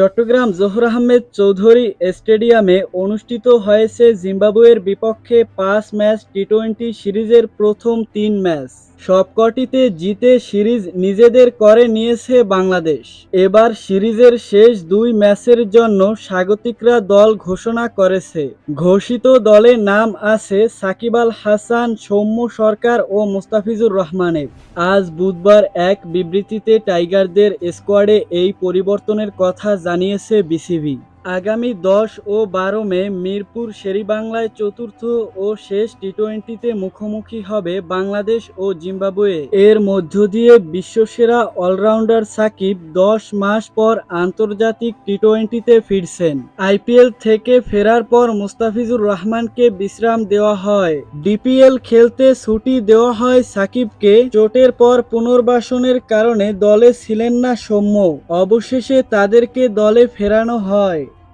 চট্টগ্রাম জহুর আহমেদ চৌধুরী স্টেডিয়ামে অনুষ্ঠিত হয়েছে জিম্বাবুয়ের বিপক্ষে পাঁচ ম্যাচ টি টোয়েন্টি সিরিজের প্রথম তিন ম্যাচ। সবকটিতে জিতে সিরিজ নিজেদের করে নিয়েছে বাংলাদেশ। এবার সিরিজের শেষ দুই ম্যাচের জন্য স্বাগতিকরা দল ঘোষণা করেছে। ঘোষিত দলে নাম আছে সাকিব আল হাসান, সৌম্য সরকার ও মুস্তাফিজুর রহমানের। আজ বুধবার এক বিবৃতিতে টাইগারদের স্কোয়াডে এই পরিবর্তনের কথা জানিয়েছে বিসিবি। আগামী দশ ও বারো মে মিরপুর শেরিবাংলায় চতুর্থ ও শেষ টি টোয়েন্টিতে মুখোমুখি হবে বাংলাদেশ ও জিম্বাবুয়ে। এর মধ্য দিয়ে বিশ্বসেরা অলরাউন্ডার সাকিব দশ মাস পর আন্তর্জাতিক টি টোয়েন্টিতে ফিরছেন। আইপিএল থেকে ফেরার পর মুস্তাফিজুর রহমানকে বিশ্রাম দেওয়া হয়। ডিপিএল খেলতে ছুটি দেওয়া হয় সাকিবকে। চোটের পর পুনর্বাসনের কারণে দলে ছিলেন না সৌম্য। অবশেষে তাদেরকে দলে ফেরানো হয়।